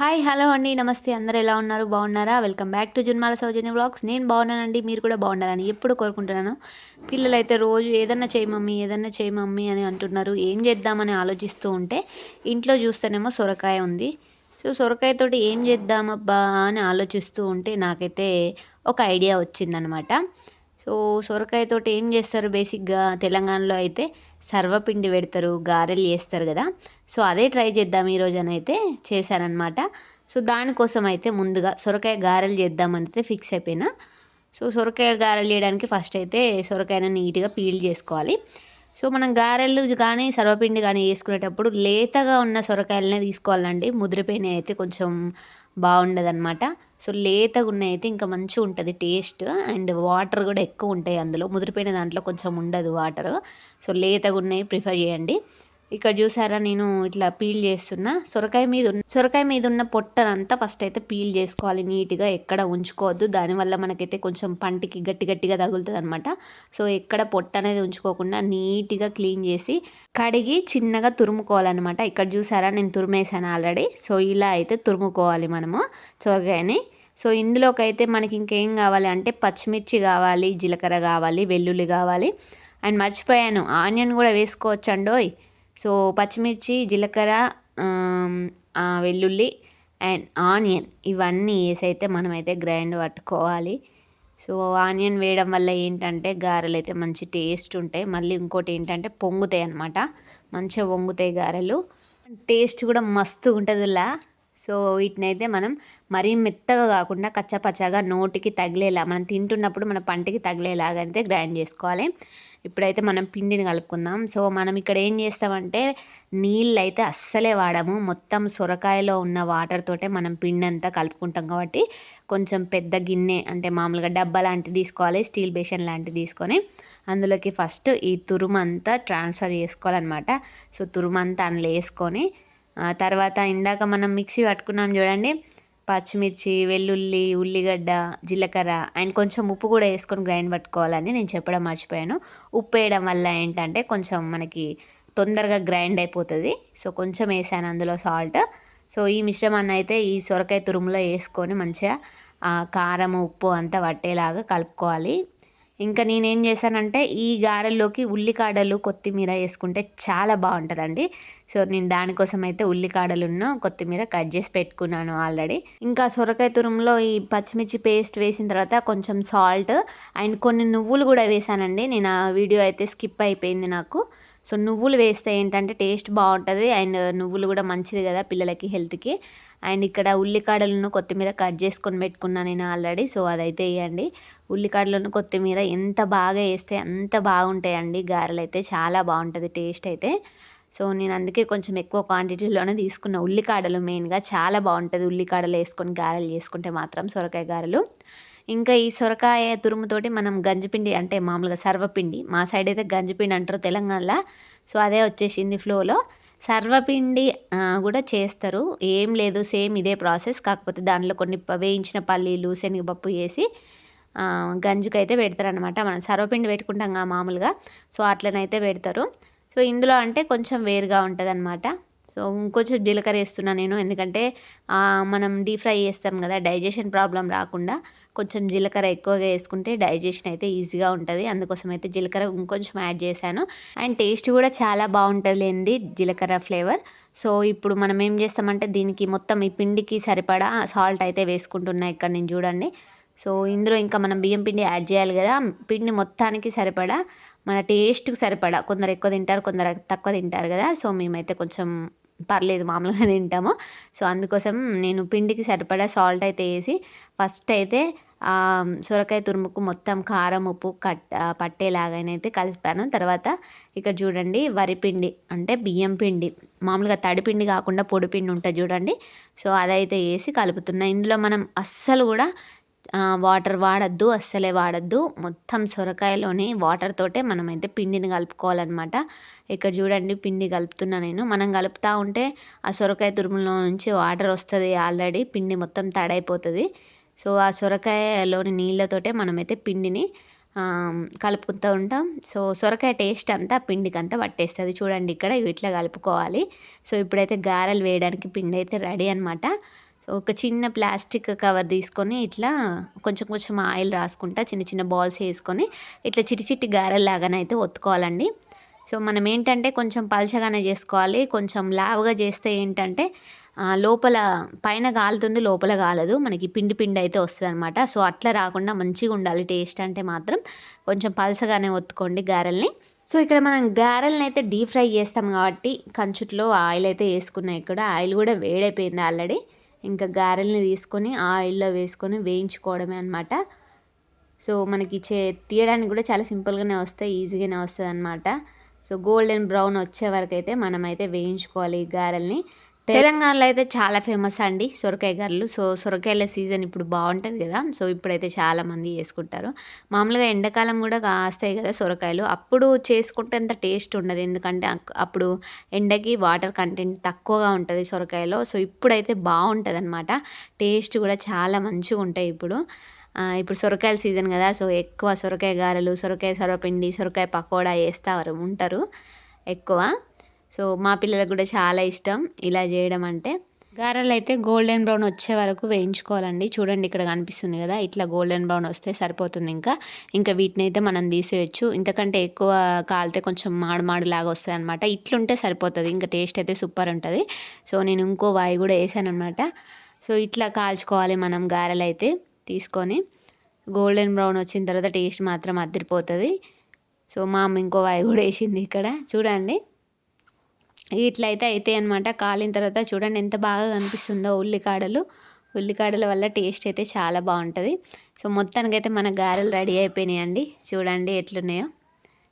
Hi hello అండి. నమస్తే. అందరూ ఎలా ఉన్నారు? బాగున్నారా? Welcome back to Junmala Soujanya blogs నేను బాగున్నానండి. మీరు కూడా బాగుండాలని ఎప్పుడు కోరుకుంటున్నాను. పిల్లలు అయితే రోజు ఏదన్నా చేయి మమ్మీ ఏదన్నా చేయి మమ్మీ అని అంటున్నారు. ఏం చేద్దామని ఆలోచిస్తూ ఉంటే ఇంట్లో చూస్తేనేమో సొరకాయ ఉంది. సో సొరకాయతోటి ఏం చేద్దామబ్బా అని ఆలోచిస్తూ ఉంటే నాకైతే ఒక ఐడియా వచ్చిందనమాట. సో సొరకాయతోటి ఏం చేస్తారు? బేసిక్గా తెలంగాణలో అయితే సర్వపిండి పెడతారు గారెలు చేస్తారు కదా. సో అదే ట్రై చేద్దాం ఈరోజనైతే చేశారనమాట సో దానికోసం అయితే ముందుగా సొరకాయ గారెలు చేద్దామంటే ఫిక్స్ అయిపోయినా. సో సొరకాయ గారెలు చేయడానికి ఫస్ట్ అయితే సొరకాయను నీట్గా పీల్ చేసుకోవాలి. సో మనం గారెలు కానీ సర్వపిండి కానీ చేసుకునేటప్పుడు లేతగా ఉన్న సొరకాయలనే తీసుకోవాలండి. ముదిరిపోయినవి అయితే కొంచెం బాగుండదు అనమాట సో లేతగా ఉన్నాయి అయితే ఇంకా మంచిగా ఉంటుంది టేస్ట్. అండ్ వాటర్ కూడా ఎక్కువ ఉంటాయి అందులో. ముదిరిపోయిన దాంట్లో కొంచెం ఉండదు వాటర్. సో లేతగా ఉన్నాయి ప్రిఫర్ చేయండి. ఇక్కడ చూసారా నేను ఇట్లా పీల్ చేస్తున్నా. సొరకాయ మీద ఉన్న సొరకాయ మీద ఉన్న పొట్టనంతా ఫస్ట్ అయితే పీల్ చేసుకోవాలి. నీట్గా ఎక్కడ ఉంచుకోవద్దు. దానివల్ల మనకైతే కొంచెం పంటికి గట్టి గట్టిగా తగులుతుంది అనమాట సో ఎక్కడ పొట్ట అనేది ఉంచుకోకుండా నీట్గా క్లీన్ చేసి కడిగి చిన్నగా తురుముకోవాలన్నమాట. ఇక్కడ చూసారా నేను తురిమేసాను ఆల్రెడీ. సో ఇలా అయితే తురుముకోవాలి మనము సొరకాయని. సో ఇందులోకి అయితే మనకి ఇంకేం కావాలి అంటే పచ్చిమిర్చి కావాలి జీలకర్ర కావాలి వెల్లుల్లి కావాలి. అండ్ మర్చిపోయాను. ఆనియన్ కూడా వేసుకోవచ్చు అండోయ్ సో పచ్చిమిర్చి జీలకర్ర వెల్లుల్లి అండ్ ఆనియన్ ఇవన్నీ వేసి అయితే మనమైతే గ్రైండ్ పట్టుకోవాలి. సో ఆనియన్ వేయడం వల్ల ఏంటంటే గారెలు అయితే మంచి టేస్ట్ ఉంటాయి. మళ్ళీ ఇంకోటి ఏంటంటే పొంగుతాయి అనమాట మంచిగా పొంగుతాయి గారెలు. టేస్ట్ కూడా మస్తు ఉంటుందిలా. సో వీటిని అయితే మనం మరీ మెత్తగా కాకుండా కచ్చపచ్చగా నోటికి తగిలేలా మనం తింటున్నప్పుడు మన పంటికి తగిలేలాగా అయితే గ్రైండ్ చేసుకోవాలి. ఇప్పుడైతే మనం పిండిని కలుపుకుందాం. సో మనం ఇక్కడ ఏం చేస్తామంటే నీళ్ళు అయితే అస్సలే వాడము. మొత్తం సొరకాయలో ఉన్న వాటర్ తోటే మనం పిండి అంతా కలుపుకుంటాం కాబట్టి కొంచెం పెద్ద గిన్నె అంటే మామూలుగా డబ్బా లాంటిది తీసుకోవాలి స్టీల్ బేషన్ లాంటిది తీసుకొని అందులోకి ఫస్ట్ ఈ తురుమంతా ట్రాన్స్ఫర్ చేసుకోవాలన్నమాట. సో తురుమంతా అందులో వేసుకొని తర్వాత ఇందాక మనం మిక్సీ పట్టుకున్నాం చూడండి పచ్చిమిర్చి వెల్లుల్లి ఉల్లిగడ్డ జీలకర్ర అండ్ కొంచెం ఉప్పు కూడా వేసుకొని గ్రైండ్ పట్టుకోవాలని నేను చెప్పడం మర్చిపోయాను. ఉప్పు వేయడం వల్ల ఏంటంటే కొంచెం మనకి తొందరగా గ్రైండ్ అయిపోతుంది. సో కొంచెం వేసాను అందులో సాల్ట్. సో ఈ మిశ్రమాన్ని అయితే ఈ సొరకాయ తురుములో వేసుకొని మంచిగా కారం ఉప్పు అంతా పట్టేలాగా కలుపుకోవాలి. ఇంకా నేనేం చేశానంటే ఈ గారెల్లోకి ఉల్లికాడలు కొత్తిమీర వేసుకుంటే చాలా బాగుంటుందండి. సో నేను దానికోసం అయితే ఉల్లికాడలున్న కొత్తిమీర కట్ చేసి పెట్టుకున్నాను ఆల్రెడీ. ఇంకా సొరకాయ తురుములో ఈ పచ్చిమిర్చి పేస్ట్ వేసిన తర్వాత కొంచెం సాల్ట్ అండ్ కొన్ని నువ్వులు కూడా వేసానండి. నేను ఆ వీడియో అయితే స్కిప్ అయిపోయింది నాకు. సో నువ్వులు వేస్తే ఏంటంటే టేస్ట్ బాగుంటుంది అండ్ నువ్వులు కూడా మంచిది కదా పిల్లలకి హెల్త్కి. అండ్ ఇక్కడ ఉల్లికాడలను కొత్తిమీర కట్ చేసుకొని పెట్టుకున్నాను నేను ఆల్రెడీ. సో అదైతే వేయండి. ఉల్లికాడలను కొత్తిమీర ఎంత బాగా వేస్తే అంత బాగుంటాయండి. గారెలు అయితే చాలా బాగుంటుంది టేస్ట్ అయితే. సో నేను అందుకే కొంచెం ఎక్కువ క్వాంటిటీలోనే తీసుకున్న ఉల్లికాడలు మెయిన్గా. చాలా బాగుంటుంది ఉల్లికాడలు వేసుకొని గారెలు చేసుకుంటే మాత్రం సొరకాయ గారెలు. ఇంకా ఈ సొరకాయ తురుముతోటి మనం గంజిపిండి అంటే మామూలుగా సర్వపిండి మా సైడ్ అయితే గంజిపిండి అంటారు తెలంగాణలో. సో అదే వచ్చేసింది ఫ్లోలో. సర్వపిండి కూడా చేస్తారు. ఏం లేదు సేమ్ ఇదే ప్రాసెస్. కాకపోతే దానిలో కొన్ని వేయించిన పల్లీలు శనగపప్పు వేసి గంజుకైతే పెడతారనమాట మనం సర్వపిండి పెట్టుకుంటాం మామూలుగా. సో అట్లనైతే పెడతారు. సో ఇందులో అంటే కొంచెం వేరుగా ఉంటుంది అనమాట సో ఇంకొంచెం జీలకర్ర వేస్తున్నాను నేను ఎందుకంటే మనం డీప్ ఫ్రై చేస్తాం కదా డైజెషన్ ప్రాబ్లం రాకుండా కొంచెం జీలకర్ర ఎక్కువగా వేసుకుంటే డైజెషన్ అయితే ఈజీగా ఉంటుంది. అందుకోసం అయితే జీలకర్ర ఇంకొంచెం యాడ్ చేశాను. అండ్ టేస్ట్ కూడా చాలా బాగుంటుంది లేండి జీలకర్ర ఫ్లేవర్. సో ఇప్పుడు మనం ఏం చేస్తామంటే దీనికి మొత్తం ఈ పిండికి సరిపడా సాల్ట్ అయితే వేసుకుంటున్నా ఇక్కడ నేను చూడండి. సో ఇందులో ఇంకా మనం బియ్యం పిండి యాడ్ చేయాలి కదా. పిండి మొత్తానికి సరిపడా మన టేస్ట్కి సరిపడా. కొందరు ఎక్కువ తింటారు కొందరు తక్కువ తింటారు కదా. సో మేమైతే కొంచెం పర్లేదు మామూలుగా తింటాము. సో అందుకోసం నేను పిండికి సరిపడా సాల్ట్ అయితే వేసి ఫస్ట్ అయితే సొరకాయ తురుముకు మొత్తం కారం ఉప్పు కట్ పట్టేలాగానైతే కలిపాను. తర్వాత ఇక్కడ చూడండి వరిపిండి అంటే బియ్యం పిండి. మామూలుగా తడిపిండి కాకుండా పొడిపిండి ఉంటుంది చూడండి. సో అదైతే వేసి కలుపుతున్నా. ఇందులో మనం అస్సలు కూడా వాటర్ వాడద్దు అస్సలే వాడద్దు. మొత్తం సొరకాయలోని వాటర్ తోటే మనమైతే పిండిని కలుపుకోవాలన్నమాట. ఇక్కడ చూడండి పిండి కలుపుతున్నా నేను. మనం కలుపుతూ ఉంటే ఆ సొరకాయ తురుములో నుంచి వాటర్ వస్తుంది ఆల్రెడీ పిండి మొత్తం తడైపోతుంది. సో ఆ సొరకాయలోని నీళ్ళతోటే మనమైతే పిండిని కలుపుతూ ఉంటాం. సో సొరకాయ టేస్ట్ అంతా పిండికి అంతా పట్టేస్తుంది. చూడండి ఇక్కడ ఇట్లా కలుపుకోవాలి. సో ఇప్పుడైతే గారెలు వేయడానికి పిండి అయితే రెడీ అనమాట ఒక చిన్న ప్లాస్టిక్ కవర్ తీసుకొని ఇట్లా కొంచెం కొంచెం ఆయిల్ రాసుకుంటా చిన్న చిన్న బాల్స్ వేసుకొని ఇట్లా చిటి చిట్టి గారెల్లాగానైతే ఒత్తుకోవాలండి. సో మనం ఏంటంటే కొంచెం పలచగానే చేసుకోవాలి. కొంచెం లావుగా చేస్తే ఏంటంటే లోపల పైన కాలుతుంది లోపల కాలదు మనకి పిండి పిండి అయితే వస్తుంది అనమాట సో అట్లా రాకుండా మంచిగా ఉండాలి టేస్ట్ అంటే మాత్రం. కొంచెం పలసగానే ఒత్తుకోండి గారెల్ని. సో ఇక్కడ మనం గారెల్ని అయితే డీప్ ఫ్రై చేస్తాం కాబట్టి కంచుట్లో ఆయిల్ అయితే వేసుకున్నాయి ఇక్కడ. ఆయిల్ కూడా వేడైపోయింది ఆల్రెడీ. ఇంకా గారెల్ని తీసుకొని ఆయిల్లో వేసుకొని వేయించుకోవడమే అనమాట సో మనకి చే తీయడానికి కూడా చాలా సింపుల్గానే వస్తాయి ఈజీగానే వస్తుంది అనమాట సో గోల్డెన్ బ్రౌన్ వచ్చే వరకు అయితే మనమైతే వేయించుకోవాలి ఈ గారెల్ని. తెలంగాణలో అయితే చాలా ఫేమస్ అండి సొరకాయ గారెలు సో సొరకాయల సీజన్ ఇప్పుడు బాగుంటుంది కదా. సో ఇప్పుడైతే చాలామంది చేసుకుంటారు. మామూలుగా ఎండాకాలం కూడా కాస్తాయి కదా సొరకాయలు. అప్పుడు చేసుకుంటే అంత టేస్ట్ ఉండదు. ఎందుకంటే అప్పుడు ఎండకి వాటర్ కంటెంట్ తక్కువగా ఉంటుంది సొరకాయలో. సో ఇప్పుడైతే బాగుంటుంది అనమాట టేస్ట్ కూడా చాలా మంచిగా ఉంటాయి ఇప్పుడు. ఇప్పుడు సొరకాయల సీజన్ కదా. సో ఎక్కువ సొరకాయ గారెలు సొరకాయ సొరపిండి సొరకాయ పకోడా చేస్తారు ఉంటారు ఎక్కువ. సో మా పిల్లలకు కూడా చాలా ఇష్టం ఇలా చేయడం అంటే. గారెలు అయితే గోల్డెన్ బ్రౌన్ వచ్చే వరకు వేయించుకోవాలండి. చూడండి ఇక్కడ కనిపిస్తుంది కదా ఇట్లా గోల్డెన్ బ్రౌన్ వస్తే సరిపోతుంది ఇంకా. ఇంకా వీటిని అయితే మనం తీసేయచ్చు. ఇంతకంటే ఎక్కువ కాలితే కొంచెం మాడు మాడు లాగా వస్తుంది అనమాట ఇట్లుంటే సరిపోతుంది ఇంకా టేస్ట్ అయితే సూపర్ ఉంటుంది. సో నేను ఇంకో వాయి కూడా వేసాను అనమాట సో ఇట్లా కాల్చుకోవాలి మనం గారెలు అయితే తీసుకొని. గోల్డెన్ బ్రౌన్ వచ్చిన తర్వాత టేస్ట్ మాత్రం అదిరిపోతుంది. సో మా అమ్మ ఇంకో వాయి కూడా వేసింది ఇక్కడ. చూడండి. ఇట్లా అయితే అవుతాయి అనమాట కాలిన తర్వాత చూడండి ఎంత బాగా కనిపిస్తుందో ఉల్లికాడలు. ఉల్లికాడల వల్ల టేస్ట్ అయితే చాలా బాగుంటుంది. సో మొత్తానికైతే మన గారెలు రెడీ అయిపోయినాయండి. చూడండి ఎట్లున్నాయో.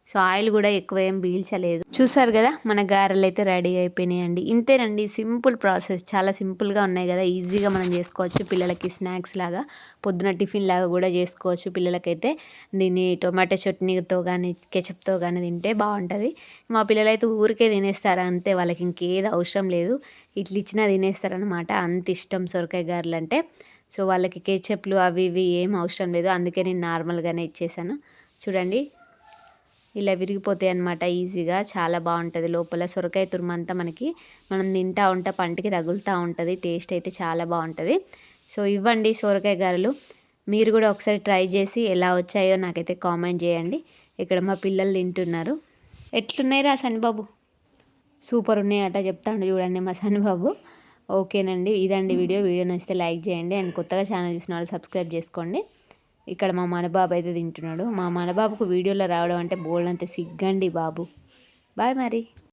సో ఆయిల్ కూడా ఎక్కువ ఏం పీల్చలేదు. చూసారు కదా మన గారెలు అయితే రెడీ అయిపోయినాయండి. ఇంతేనండి సింపుల్ ప్రాసెస్. చాలా సింపుల్గా ఉన్నాయి కదా ఈజీగా మనం చేసుకోవచ్చు పిల్లలకి స్నాక్స్ లాగా. పొద్దున టిఫిన్ లాగా కూడా చేసుకోవచ్చు పిల్లలకైతే. దీన్ని టొమాటో చట్నీతో కానీ కెచప్తో కానీ తింటే బాగుంటుంది. మా పిల్లలైతే ఊరికే తినేస్తారు అంతే వాళ్ళకి ఇంకేది అవసరం లేదు. ఇట్లా ఇచ్చినా తినేస్తారనమాట అంత ఇష్టం సొరకాయ గారెలు అంటే సో వాళ్ళకి కేచప్లు అవి ఇవి ఏం అవసరం లేదు. అందుకే నేను నార్మల్గానే ఇచ్చేసాను. చూడండి ఇలా విరిగిపోతాయి అనమాట ఈజీగా. చాలా బాగుంటుంది. లోపల సొరకాయ తురుమంతా మనకి మనం తింటా ఉంటే పంటికి తగులుతూ ఉంటుంది. టేస్ట్ అయితే చాలా బాగుంటుంది. సో ఇవ్వండి సొరకాయ గారెలు. మీరు కూడా ఒకసారి ట్రై చేసి ఎలా వచ్చాయో నాకైతే కామెంట్ చేయండి. ఇక్కడ మా పిల్లలు తింటున్నారు. ఎట్లున్నాయి రా సనిబాబు? సూపర్ ఉన్నాయట చెప్తాను చూడండి మా సనిబాబు. ఓకేనండి ఇదండి వీడియో. వీడియో నచ్చితే లైక్ చేయండి. అండ్ కొత్తగా ఛానల్ చూసిన వాళ్ళు సబ్స్క్రైబ్ చేసుకోండి. ఇక్కడ మా మనబాబు అయితే తింటున్నాడు. మా మనబాబుకు వీడియోలో రావడం అంటే బోల్డ్ అంత సిగ్గండి బాబు. బాయ్ మరి.